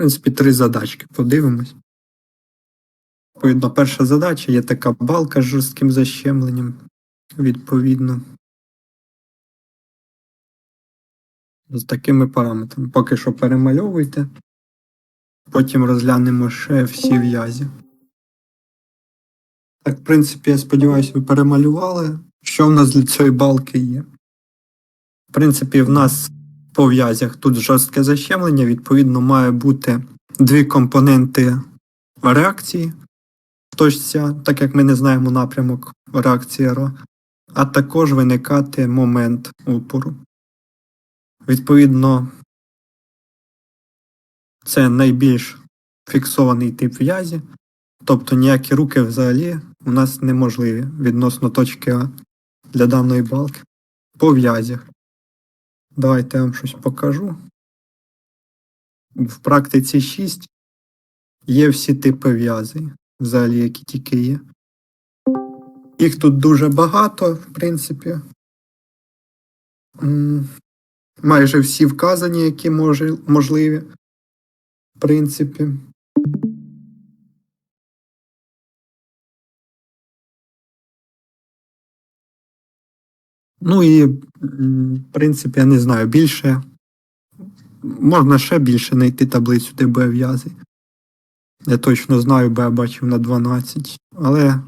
принципі, три задачки. Подивимось. Відповідно, перша задача є така балка з жорстким защемленням. Відповідно. З такими параметрами. Поки що перемальовуйте. Потім розглянемо ще всі в'язі. Так, в принципі, я сподіваюся, ви перемалювали. Що в нас для цієї балки є? В принципі, в нас по тут жорстке защемлення, відповідно, має бути дві компоненти реакції в точці, так як ми не знаємо напрямок реакції РО, а також виникати момент упору. Відповідно, це найбільш фіксований тип в'язі, тобто ніякі руки взагалі у нас неможливі відносно точки А для даної балки по в'язях. Давайте я вам щось покажу. В практиці 6 є всі типи в'язи, взагалі, які тільки є. Їх тут дуже багато, в принципі. Майже всі вказані, які можливі. В принципі. Ну і, в принципі, я не знаю, більше. Можна ще більше знайти таблицю ТБ в'язи. Я точно знаю, бо я бачив на 12. Але,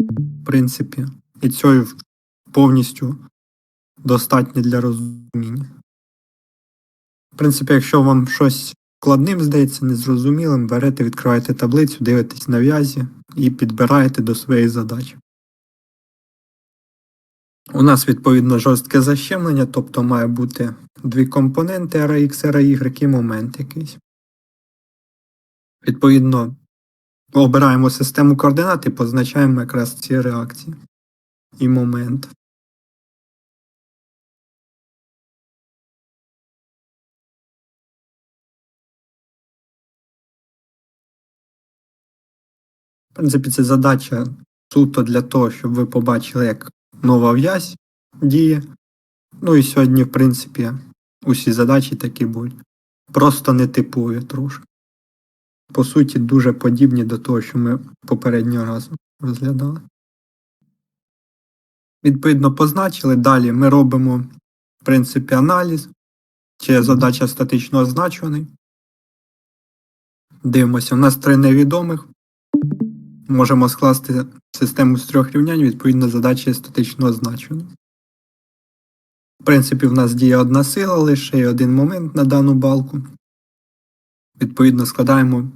в принципі, і цього повністю достатньо для розуміння. В принципі, якщо вам щось складним здається, незрозумілим, берете, відкриваєте таблицю, дивитесь на в'язі і підбираєте до своєї задачі. У нас відповідно жорстке защемлення, тобто має бути дві компоненти RX, RY і момент якийсь. Відповідно, обираємо систему координат і позначаємо якраз ці реакції і момент. В принципі, це задача суто для того, щоб ви побачили, як нова в'язь діє. Ну і сьогодні, в принципі, усі задачі такі будуть. Просто не типові трошки. По суті, дуже подібні до того, що ми попереднього разу розглядали. Відповідно, позначили. Далі ми робимо, в принципі, аналіз, чи задача статично означений. Дивимося, у нас три невідомих. Можемо скласти систему з трьох рівнянь, відповідно, задачі статично означені. В принципі, в нас діє одна сила, лише є один момент на дану балку. Відповідно, складаємо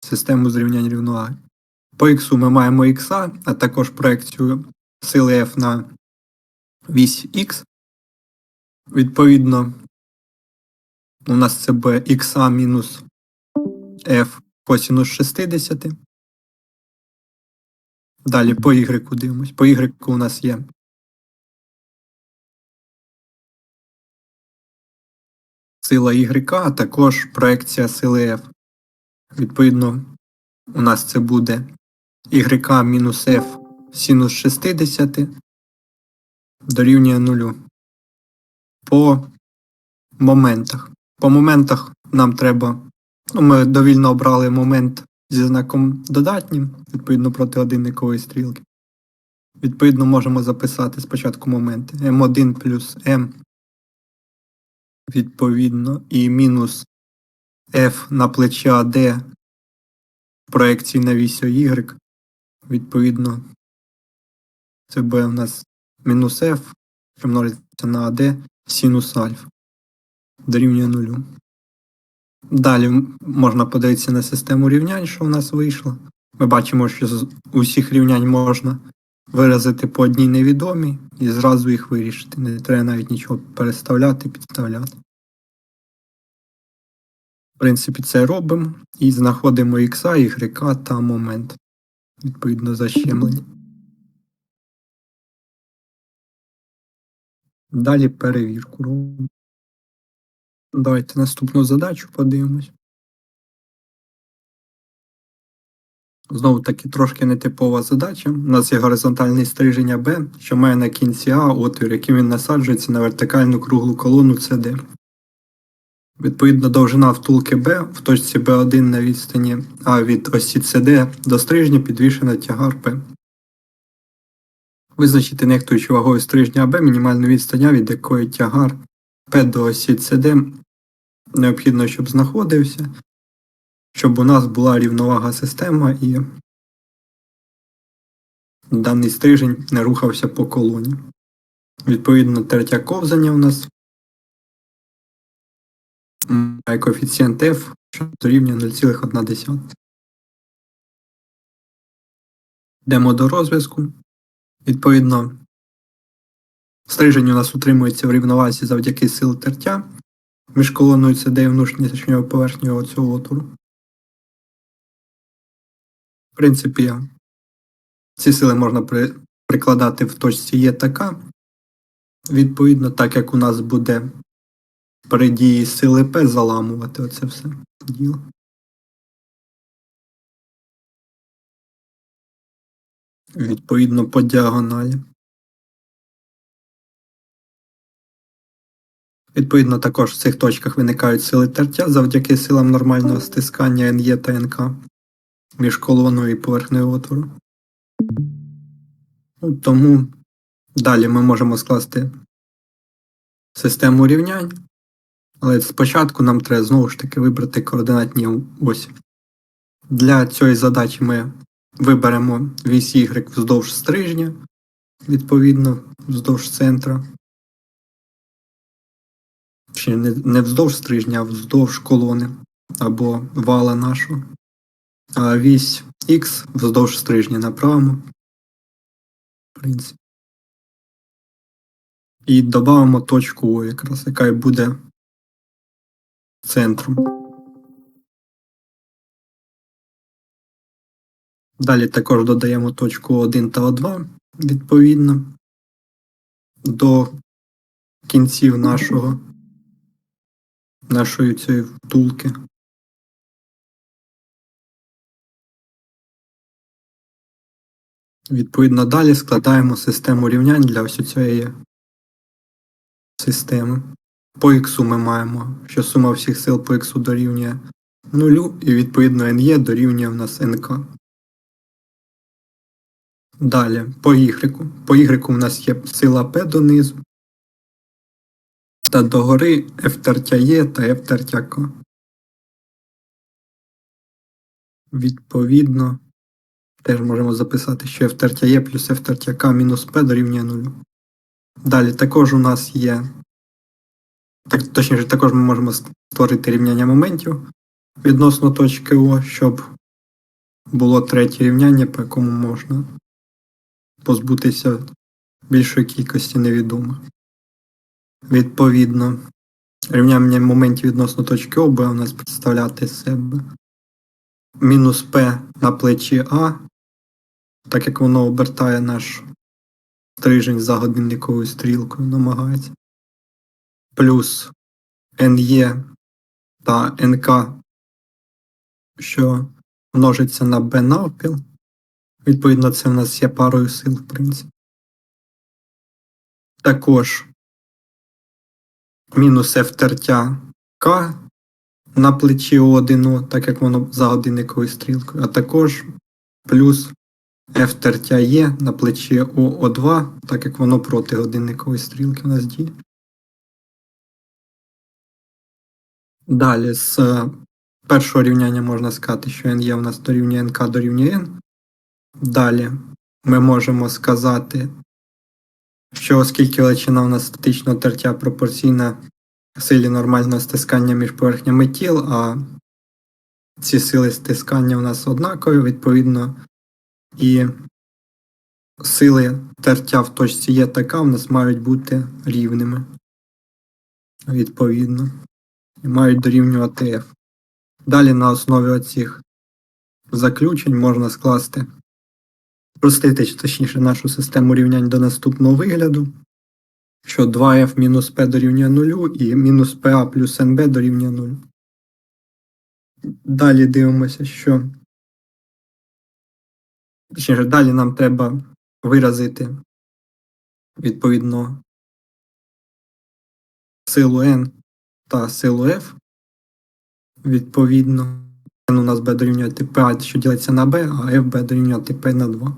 систему з рівнянь рівноваги. По х ми маємо х, а також проекцію сили F на вісь Х. Відповідно, у нас це буде х мінус f косінус 60. Далі по Y дивимось. По Y у нас є. Сила Y, а також проекція сили F. Відповідно, у нас це буде Y мінус F синус 60 дорівнює 0. По моментах. По моментах нам треба. Ну, ми довільно обрали момент зі знаком додатнім, відповідно проти годинникової стрілки. Відповідно, можемо записати спочатку моменти m1 плюс m, відповідно, і мінус f на плечі AD проекції на вісь Y. Відповідно, це буде у нас мінус f, що множиться на AD синус альфа дорівнює нулю. Далі можна подивитися на систему рівнянь, що у нас вийшло. Ми бачимо, що з усіх рівнянь можна виразити по одній невідомій і зразу їх вирішити. Не треба навіть нічого переставляти, підставляти. В принципі, це робимо і знаходимо х, y та момент. Відповідно защемлення. Далі перевірку робимо. Давайте наступну задачу подивимось. Знову таки трошки нетипова задача. У нас є горизонтальний стриження Б, що має на кінці А отвір, яким він насаджується на вертикальну круглу колону CD. Відповідно, довжина втулки Б в точці B1 на відстані А від осі CD до стрижня підвішена тягар П. Визначити нехтуючи вагою стрижня АБ мінімальну відстань А, від якої тягар П до осі CD необхідно, щоб знаходився, щоб у нас була рівновага система і даний стрижень не рухався по колоні. Відповідно, третя ковзання у нас має коефіцієнт F, що дорівнює 0,1. Йдемо до розв'язку. Відповідно, стрижень у нас утримується в рівновазі завдяки сил тертя між колоною CD і внутрішньою поверхнею цього отвору. В принципі, ці сили можна при, прикладати в точці Є така. Відповідно, так як у нас буде при дії сили П заламувати оце все діло. Відповідно по діагоналі. Відповідно, також в цих точках виникають сили тертя завдяки силам нормального стискання НЄ та НК між колоною і поверхнею отвору. Тому далі ми можемо скласти систему рівнянь, але спочатку нам треба знову ж таки вибрати координатні осі. Для цієї задачі ми виберемо вісь Y вздовж стрижня, відповідно, вздовж центра. Чи не, не вздовж стрижня, а вздовж колони або вала нашого. А вісь X вздовж стрижня направо. В принципі. І додамо точку О, якраз, яка буде центром. Далі також додаємо точку 1 та О2 відповідно до кінців нашого нашої цієї втулки. Відповідно, далі складаємо систему рівнянь для ось цієї системи. По х ми маємо, що сума всіх сил по х дорівнює 0, і відповідно NE дорівнює в нас НК. Далі по Y. По Y у нас є сила P донизу. Та догори F тертя та F тертя Відповідно, теж можемо записати, що F тертя плюс F тертя мінус P дорівнює 0. Далі також у нас є. Так, точніше, також ми можемо створити рівняння моментів відносно точки О, щоб було третє рівняння, по якому можна позбутися більшої кількості невідомих. Відповідно, рівняння моментів відносно точки О буде у нас представляти себе мінус P на плечі А, так як воно обертає наш стрижень за годинниковою стрілкою, намагається. Плюс NE та НК, що множиться на B навпіл. Відповідно, це в нас є парою сил, в принципі. Також мінус F тертя К на плечі О1, так як воно за годинниковою стрілкою, а також плюс F тертя Є на плечі ОО2, так як воно проти годинникової стрілки у нас діє. Далі з першого рівняння можна сказати, що n є у нас дорівнює НК дорівнює N. Далі ми можемо сказати, що оскільки величина у нас статичного тертя пропорційна силі нормального стискання між поверхнями тіл, а ці сили стискання у нас однакові, відповідно, і сили тертя в точці є така, у нас мають бути рівними. Відповідно. І мають дорівнювати F. Далі на основі оцих заключень можна скласти, простити, точніше, нашу систему рівнянь до наступного вигляду, що 2F мінус P дорівнює 0 і мінус PA плюс NB дорівнює 0. Далі дивимося, що точніше, далі нам треба виразити відповідно силу N та силу F Відповідно, N у нас b дорівнювати P, що ділиться на b, а f b дорівнювати P на 2.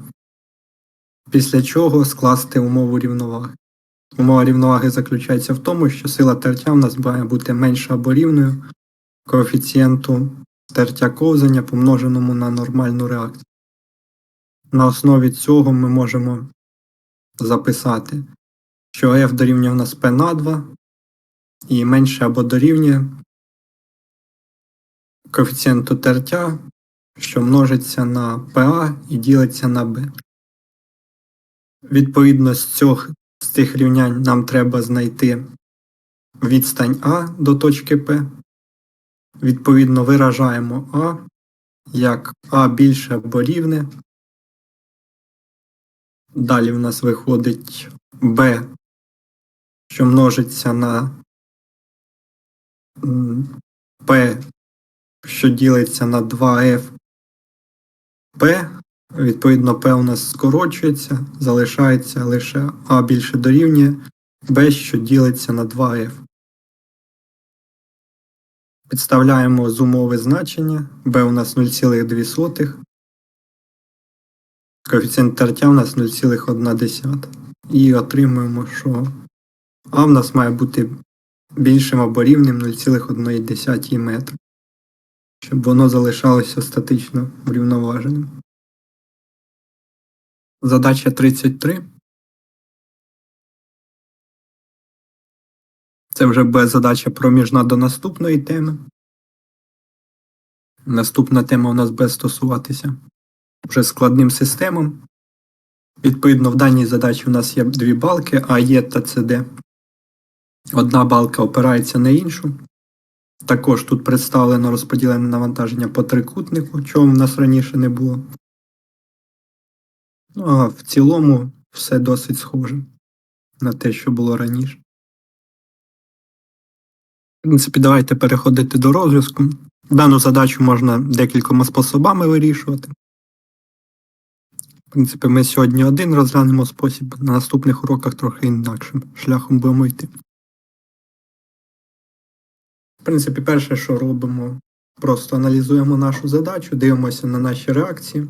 Після чого скласти умову рівноваги. Умова рівноваги заключається в тому, що сила тертя в нас має бути менша або рівною коефіцієнту тертя ковзання помноженому на нормальну реакцію. На основі цього ми можемо записати, що f дорівнює в нас p на 2 і менше або дорівнює коефіцієнту тертя, що множиться на PA і ділиться на B. Відповідно з цих, з цих рівнянь нам треба знайти відстань А до точки П. Відповідно, виражаємо А як А більше або рівне. Далі в нас виходить Б, що множиться на P, що ділиться на 2F P. Відповідно, P у нас скорочується, залишається лише А більше дорівнює B, що ділиться на 2F. Підставляємо з умови значення. B у нас 0,2. Коефіцієнт тертя у нас 0,1. І отримуємо, що А в нас має бути більшим або рівним 0,1 метра, щоб воно залишалося статично врівноваженим. Задача 33. Це вже буде задача проміжна до наступної теми. Наступна тема у нас буде стосуватися вже складним системам. Відповідно, в даній задачі у нас є дві балки АЕ та ЦД. Одна балка опирається на іншу. Також тут представлено розподілене навантаження по трикутнику, чого в нас раніше не було. Ну, а в цілому все досить схоже на те, що було раніше. В принципі, давайте переходити до розв'язку. Дану задачу можна декількома способами вирішувати. В принципі, ми сьогодні один розглянемо спосіб, на наступних уроках трохи інакшим шляхом будемо йти. В принципі, перше, що робимо, просто аналізуємо нашу задачу, дивимося на наші реакції.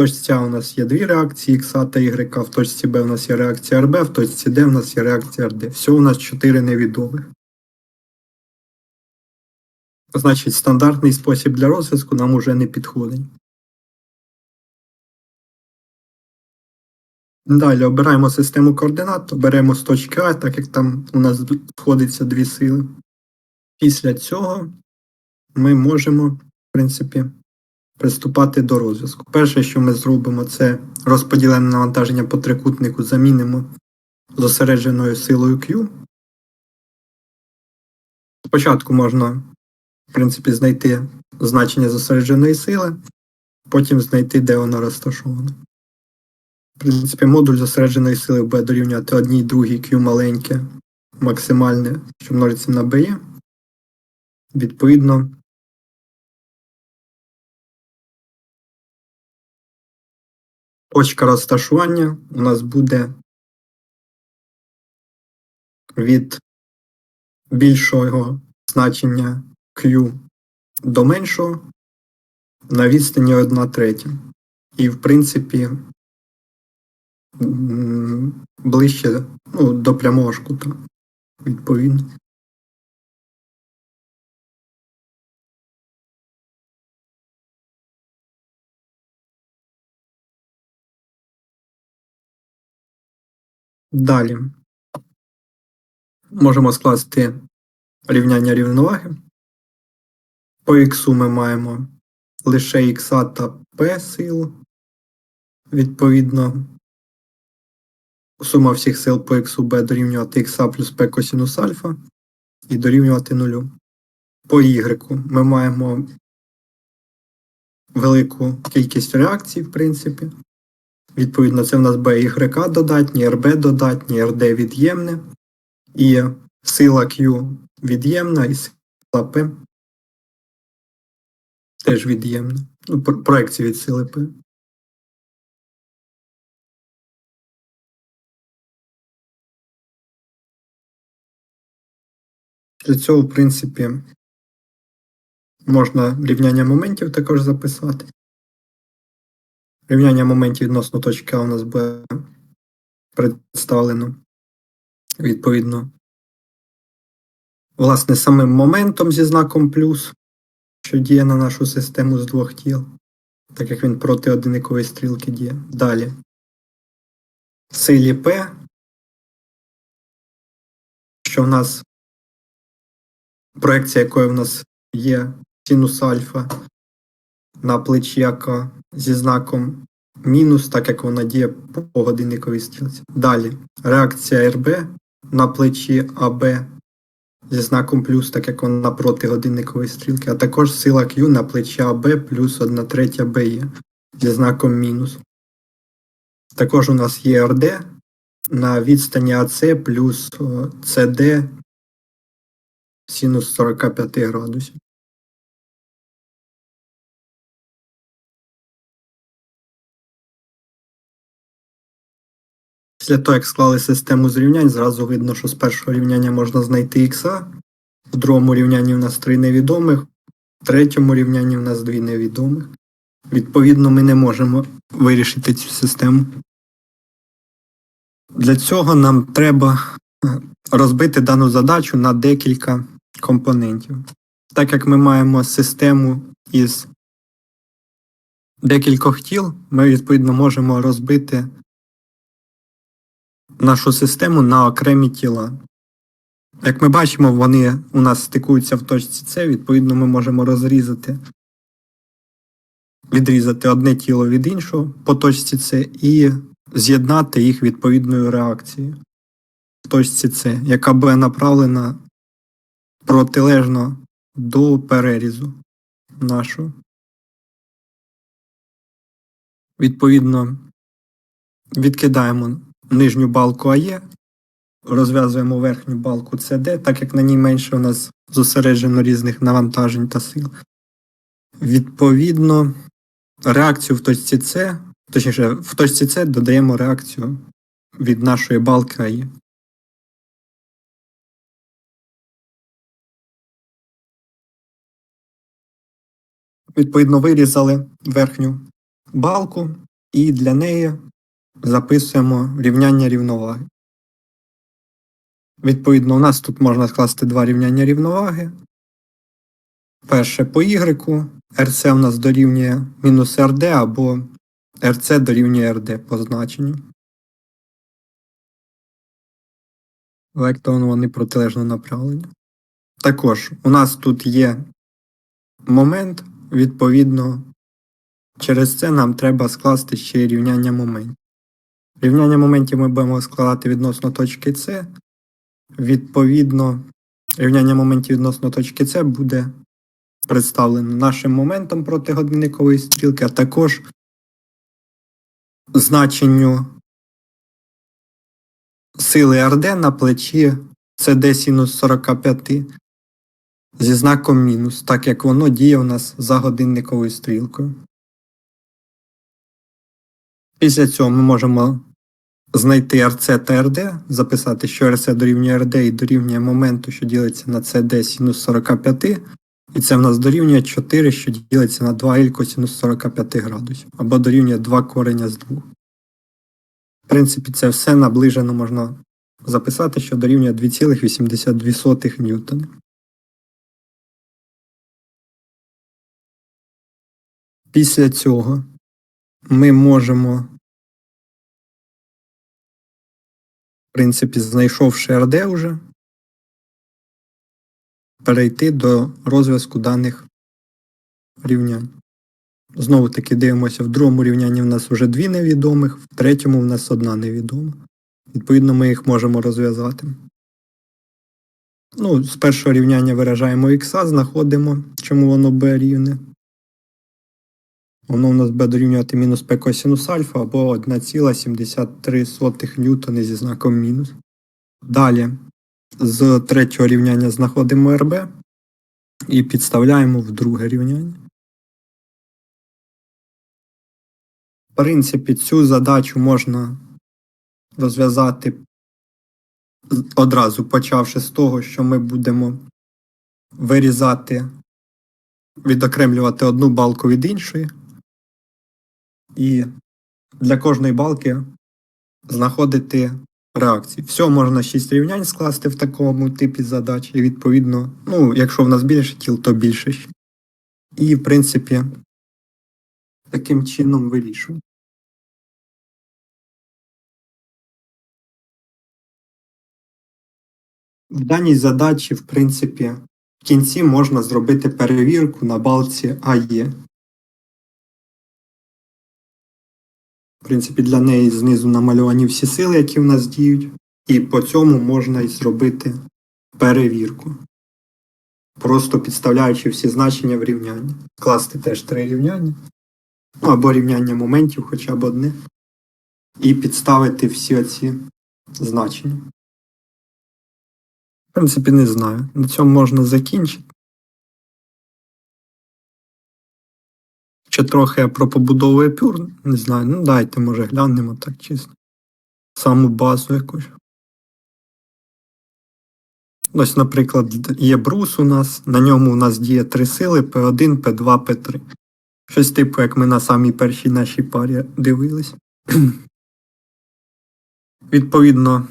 Точці А у нас є дві реакції X та Y, в точці Б у нас є реакція РБ, в точці Д у нас є реакція РД. Всього у нас чотири невідомих. Значить, стандартний спосіб для розв'язку нам уже не підходить. Далі обираємо систему координат, беремо з точки А, так як там у нас сходиться дві сили. Після цього ми можемо, в принципі, приступати до розв'язку. Перше, що ми зробимо, це розподілене навантаження по трикутнику замінимо зосередженою силою Q. Спочатку можна, в принципі, знайти значення зосередженої сили, потім знайти, де вона розташована. В принципі, модуль зосередженої сили буде дорівнювати одній другій Q маленьке, максимальне, що множиться на BE. Відповідно, точка розташування у нас буде від більшого значення Q до меншого на відстані 1 третя. І, в принципі, ближче ну, до прямого ж кута, відповідно. Далі можемо скласти рівняння рівноваги. По х ми маємо лише х та p силу. Відповідно, сума всіх сил по х b дорівнювати х плюс p косінус альфа і дорівнювати нулю. По y ми маємо велику кількість реакцій, в принципі. Відповідно, це в нас B і Y додатні, RB додатні, RD від'ємне. І сила Q від'ємна, і сила P теж від'ємна. Ну, пр- проекція від сили P. Для цього, в принципі, Можна рівняння моментів також записати. Рівняння моментів відносно точки А у нас буде представлено відповідно. Власне, самим моментом зі знаком плюс, що діє на нашу систему з двох тіл, так як він проти одиникової стрілки діє. Далі. Силі P, що в нас проекція якої в нас є синус альфа на плечі АК зі знаком мінус, так як вона діє по годинниковій стрілці. Далі реакція РБ на плечі АБ зі знаком плюс, так як вона проти годинникової стрілки, а також сила Q на плечі АБ плюс 1 третя БЕ зі знаком мінус. Також у нас є РД на відстані АЦ плюс СД синус 45 градусів. Після того, як склали систему зрівнянь, зразу видно, що з першого рівняння можна знайти х, в другому рівнянні в нас три невідомих, в третьому рівнянні в нас дві невідомих. Відповідно, ми не можемо вирішити цю систему. Для цього нам треба розбити дану задачу на декілька компонентів. Так як ми маємо систему із декількох тіл, ми відповідно можемо розбити нашу систему на окремі тіла. Як ми бачимо, вони у нас стикуються в точці С, відповідно, ми можемо розрізати, відрізати одне тіло від іншого по точці С і з'єднати їх відповідною реакцією в точці С, яка буде направлена протилежно до перерізу нашого. Відповідно, відкидаємо нижню балку АЕ, розв'язуємо верхню балку CD, так як на ній менше у нас зосереджено різних навантажень та сил. Відповідно, реакцію в точці С, точніше, в точці С додаємо реакцію від нашої балки АЕ. Відповідно, вирізали верхню балку і для неї записуємо рівняння рівноваги. Відповідно, у нас тут можна скласти два рівняння рівноваги. Перше по Y, RC у нас дорівнює мінус RD або RC дорівнює RD по значенню. Електрону вони протилежно направлені. Також у нас тут є момент, відповідно, через це нам треба скласти ще й рівняння моментів. Рівняння моментів ми будемо складати відносно точки С. Відповідно, рівняння моментів відносно точки С буде представлено нашим моментом проти годинникової стрілки, а також значенню сили РД на плечі CD синус 45 зі знаком мінус, так як воно діє у нас за годинниковою стрілкою. Після цього ми можемо знайти RC та RD, записати, що RC дорівнює RD і дорівнює моменту, що ділиться на CD синус 45, і це в нас дорівнює 4, що ділиться на 2 L косинус 45 градусів, або дорівнює 2 кореня з 2. В принципі, це все наближено можна записати, що дорівнює 2,82 ньютона. Після цього ми можемо принципі, знайшовши РД вже, перейти до розв'язку даних рівнянь. Знову таки дивимося, в другому рівнянні в нас вже дві невідомих, в третьому в нас одна невідома. Відповідно, ми їх можемо розв'язати. Ну, З першого рівняння виражаємо х, знаходимо, чому воно b рівне. Воно у нас буде дорівнювати мінус p косинус альфа або 1,73 ньютони зі знаком мінус. Далі з третього рівняння знаходимо РБ і підставляємо в друге рівняння. В принципі, цю задачу можна розв'язати одразу почавши з того, що ми будемо вирізати відокремлювати одну балку від іншої. І для кожної балки знаходити реакції. Всього можна 6 рівнянь скласти в такому типі задач. І відповідно, ну, якщо в нас більше тіл, то більше. І, в принципі, таким чином вирішуємо. В даній задачі, в принципі, в кінці можна зробити перевірку на балці АЄ. В принципі, для неї знизу намальовані всі сили, які в нас діють, і по цьому можна і зробити перевірку. Просто підставляючи всі значення в рівняння. Скласти теж три рівняння. Ну, або рівняння моментів хоча б одне. І підставити всі оці значення. В принципі, не знаю. На цьому можна закінчити. Ще трохи про побудову епюр, не знаю. Ну, дайте, може, глянемо так чисто. Саму базу якусь. Ось, наприклад, є брус у нас, на ньому у нас діє три сили P1, P2, P3. Щось типу, як ми на самій першій нашій парі дивились. Відповідно,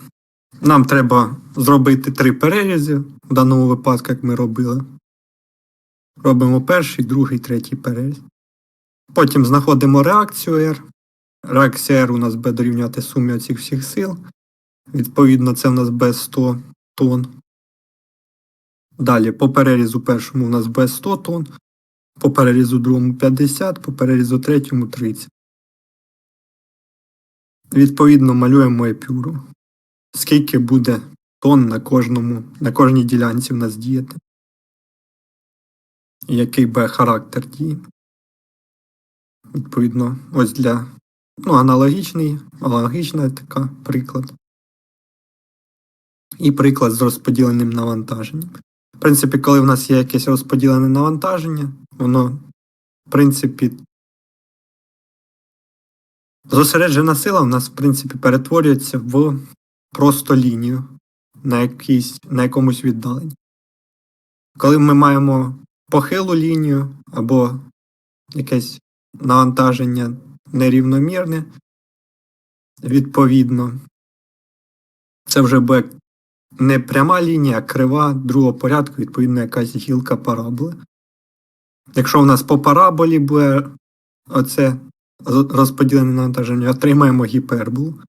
нам треба зробити три перерізи в даному випадку, як ми робили. Робимо перший, другий, третій переріз. Потім знаходимо реакцію R. Реакція R у нас буде дорівняти сумі оцих всіх сил. Відповідно, це в нас без 100 тонн. Далі по перерізу першому у нас без 100 тонн, по перерізу другому 50, по перерізу третьому 30. Відповідно, малюємо епюру. Скільки буде тонн на кожному, на кожній ділянці в нас діяти. Який буде характер дії. Відповідно, ось для ну, аналогічний, аналогічна така приклад. І приклад з розподіленим навантаженням. В принципі, коли в нас є якесь розподілене навантаження, воно, в принципі, зосереджена сила в нас, в принципі, перетворюється в просто лінію на, якійсь, на якомусь віддаленні. Коли ми маємо похилу лінію або якесь навантаження нерівномірне, відповідно, це вже буде не пряма лінія, а крива другого порядку, відповідно, якась гілка параболи. Якщо у нас по параболі буде оце розподілене навантаження, отримаємо гіперболу.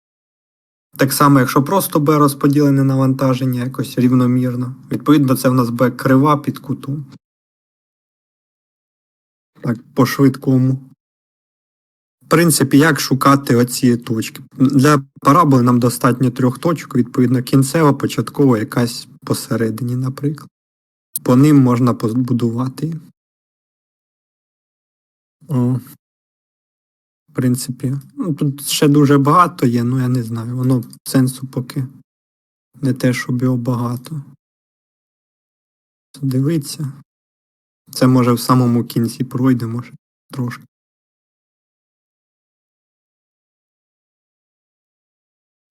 Так само, якщо просто буде розподілене навантаження якось рівномірно, відповідно, це в нас буде крива під кутом. Так, по швидкому. Принципі, як шукати оці точки? Для параболи нам достатньо трьох точок, відповідно, кінцева, початкова, якась посередині, наприклад. По ним можна побудувати. О. В принципі, ну, тут ще дуже багато є, ну я не знаю, воно сенсу поки не те, щоб його багато. Дивиться. Це може в самому кінці пройде, може, трошки.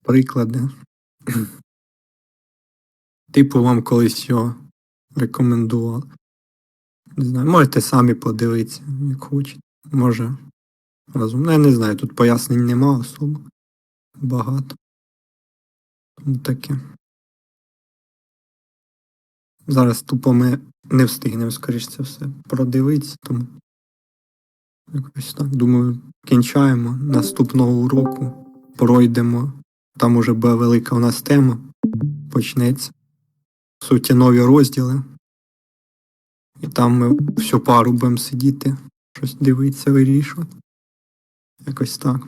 Приклади. Типу вам колись його рекомендував. Не знаю, можете самі подивитися, як хочете. Може. Разом. Ну, я не знаю, тут пояснень нема особо. Багато. Тому таке. Зараз тупо ми не встигнемо, скоріш це все, продивитися, тому якось так. Думаю, кінчаємо. Наступного уроку пройдемо. Там уже Б велика у нас тема. Почнеться. Суті, нові розділи. І там ми всю пару будемо сидіти, щось дивитися, вирішувати. Якось так.